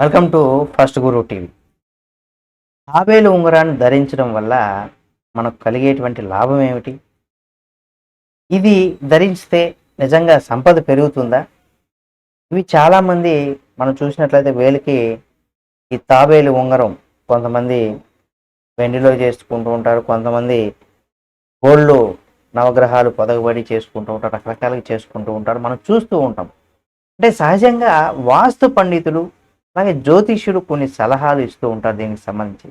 Welcome to first Guru TV. తాబేలు ఉంగరాన్ని ధరించడం వల్ల మనకు కలిగేటువంటి లాభం ఏమిటి? ఇది ధరిస్తే నిజంగా సంపద పెరుగుతుందా? ఇవి చాలామంది మనం చూసినట్లయితే వేలికి ఈ తాబేలు ఉంగరం కొంతమంది వెండిలో చేసుకుంటూ ఉంటారు కొంతమంది గోల్డ్లో నవగ్రహాలు పొదగబడి చేసుకుంటూ ఉంటారు రకరకాలుగా చేసుకుంటూ ఉంటారు. మనం చూస్తూ ఉంటాం. అంటే సహజంగా వాస్తు పండితులు అలాగే జ్యోతిష్యుడు కొన్ని సలహాలు ఇస్తూ ఉంటారు దీనికి సంబంధించి.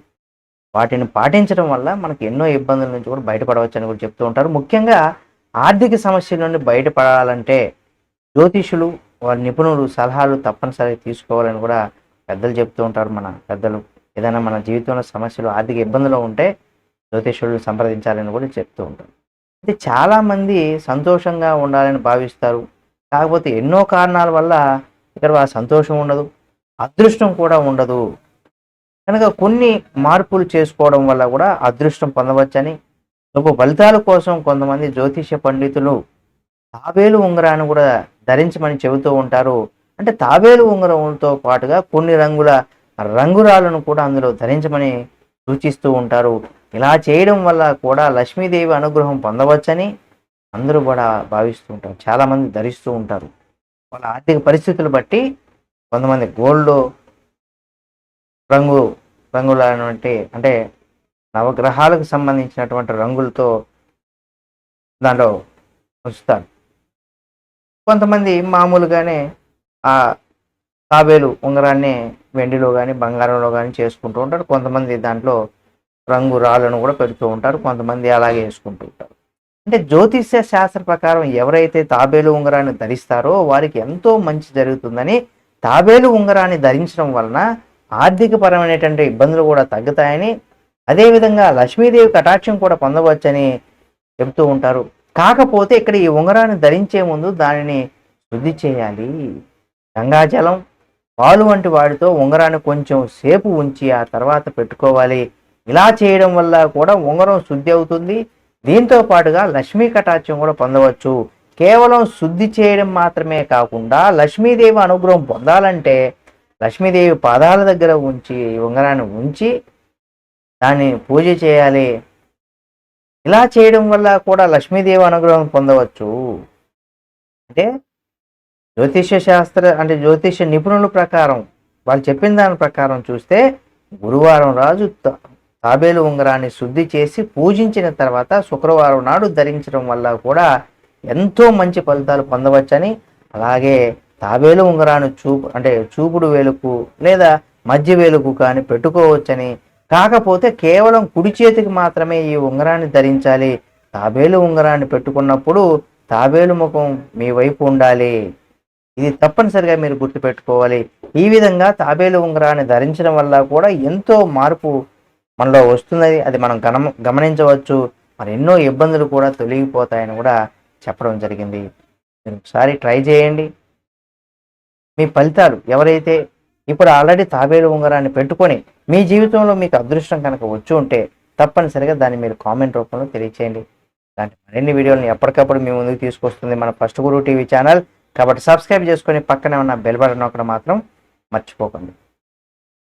వాటిని పాటించడం వల్ల మనకి ఎన్నో ఇబ్బందుల నుంచి కూడా బయటపడవచ్చు అని కూడా చెప్తూ ఉంటారు. ముఖ్యంగా ఆర్థిక సమస్యల నుండి బయటపడాలంటే జ్యోతిష్యులు వారి నిపుణులు సలహాలు తప్పనిసరిగా తీసుకోవాలని కూడా పెద్దలు చెప్తూ ఉంటారు. మన పెద్దలు ఏదైనా మన జీవితంలో సమస్యలు ఆర్థిక ఇబ్బందులు ఉంటే జ్యోతిష్యులను సంప్రదించాలని కూడా చెప్తూ ఉంటారు. అయితే చాలామంది సంతోషంగా ఉండాలని భావిస్తారు. కాకపోతే ఎన్నో కారణాల వల్ల ఇక్కడ సంతోషం ఉండదు. అదృష్టం కూడా ఉండదు. కనుక కొన్ని మార్పులు చేసుకోవడం వల్ల కూడా అదృష్టం పొందవచ్చని గొప్ప ఫలితాల కోసం కొంతమంది జ్యోతిష పండితులు తాబేలు ఉంగరాన్ని కూడా ధరించమని చెబుతూ ఉంటారు. అంటే తాబేలు ఉంగరంతో పాటుగా కొన్ని రంగుల రంగురాలను కూడా అందులో ధరించమని సూచిస్తూ ఉంటారు. ఇలా చేయడం వల్ల కూడా లక్ష్మీదేవి అనుగ్రహం పొందవచ్చని అందరూ కూడా భావిస్తూ ఉంటారు. చాలామంది ధరిస్తూ ఉంటారు. వాళ్ళ ఆర్థిక పరిస్థితులు బట్టి కొంతమంది గోల్డ్ రంగు రంగులైనటువంటి అంటే నవగ్రహాలకు సంబంధించినటువంటి రంగులతో దాంట్లో ఉంచుతారు. కొంతమంది మామూలుగానే ఆ తాబేలు ఉంగరాన్ని వెండిలో కానీ బంగారంలో కానీ చేసుకుంటూ ఉంటారు. కొంతమంది దాంట్లో రంగు రాళ్ళను కూడా పెడుతూ ఉంటారు. కొంతమంది అలాగే వేసుకుంటూ ఉంటారు. అంటే జ్యోతిష్య శాస్త్ర ప్రకారం ఎవరైతే తాబేలు ఉంగరాన్ని ధరిస్తారో వారికి ఎంతో మంచి జరుగుతుందని తాబేలు ఉంగరాన్ని ధరించడం వలన ఆర్థిక పరమైనటువంటి ఇబ్బందులు కూడా తగ్గుతాయని అదేవిధంగా లక్ష్మీదేవి కటాక్షం కూడా పొందవచ్చని చెబుతూ ఉంటారు. కాకపోతే ఇక్కడ ఈ ఉంగరాన్ని ధరించే ముందు దానిని శుద్ధి చేయాలి. గంగాజలం పాలు వంటి వాటితో ఉంగరాన్ని కొంచెం సేపు ఉంచి ఆ తర్వాత పెట్టుకోవాలి. ఇలా చేయడం వల్ల కూడా ఉంగరం శుద్ధి అవుతుంది. దీంతో పాటుగా లక్ష్మీ కటాక్షం కూడా పొందవచ్చు. కేవలం శుద్ధి చేయడం మాత్రమే కాకుండా లక్ష్మీదేవి అనుగ్రహం పొందాలంటే లక్ష్మీదేవి పాదాల దగ్గర ఉంచి ఈ ఉంగరాన్ని ఉంచి దాన్ని పూజ చేయాలి. ఇలా చేయడం వల్ల కూడా లక్ష్మీదేవి అనుగ్రహం పొందవచ్చు. అంటే జ్యోతిష్య శాస్త్ర అంటే జ్యోతిష్య నిపుణుల ప్రకారం వాళ్ళు చెప్పిన దాని ప్రకారం చూస్తే గురువారం రాజు తాబేలు ఉంగరాన్ని శుద్ధి చేసి పూజించిన తర్వాత శుక్రవారం నాడు ధరించడం వల్ల కూడా ఎంతో మంచి ఫలితాలు పొందవచ్చని అలాగే తాబేలు ఉంగరాన్ని చూపు అంటే చూపుడు వేలుకు లేదా మధ్య వేలుకు కానీ పెట్టుకోవచ్చని. కాకపోతే కేవలం కుడి చేతికి మాత్రమే ఈ ఉంగరాన్ని ధరించాలి. తాబేలు ఉంగరాన్ని పెట్టుకున్నప్పుడు తాబేలు ముఖం మీ వైపు ఉండాలి. ఇది తప్పనిసరిగా మీరు గుర్తుపెట్టుకోవాలి. ఈ విధంగా తాబేలు ఉంగరాన్ని ధరించడం వల్ల కూడా ఎంతో మార్పు మనలో వస్తున్నది. అది మనం గమ గమనించవచ్చు. మరి ఎన్నో ఇబ్బందులు కూడా తొలగిపోతాయని కూడా చెప్పడం జరిగింది. మీరు ఒకసారి ట్రై చేయండి. మీ ఫలితాలు ఎవరైతే ఇప్పుడు ఆల్రెడీ తాబేలు ఉంగరాన్ని పెట్టుకొని మీ జీవితంలో మీకు అదృష్టం కనుక వచ్చి ఉంటే తప్పనిసరిగా దాన్ని మీరు కామెంట్ రూపంలో తెలియచేయండి. ఇలాంటి మరిన్ని వీడియోలను ఎప్పటికప్పుడు మీ ముందుకు తీసుకొస్తుంది మన ఫస్ట్ గురు టీవీ ఛానల్. కాబట్టి సబ్స్క్రైబ్ చేసుకొని పక్కనే ఉన్న బెల్ బటన్ ఒకటి మాత్రం మర్చిపోకండి.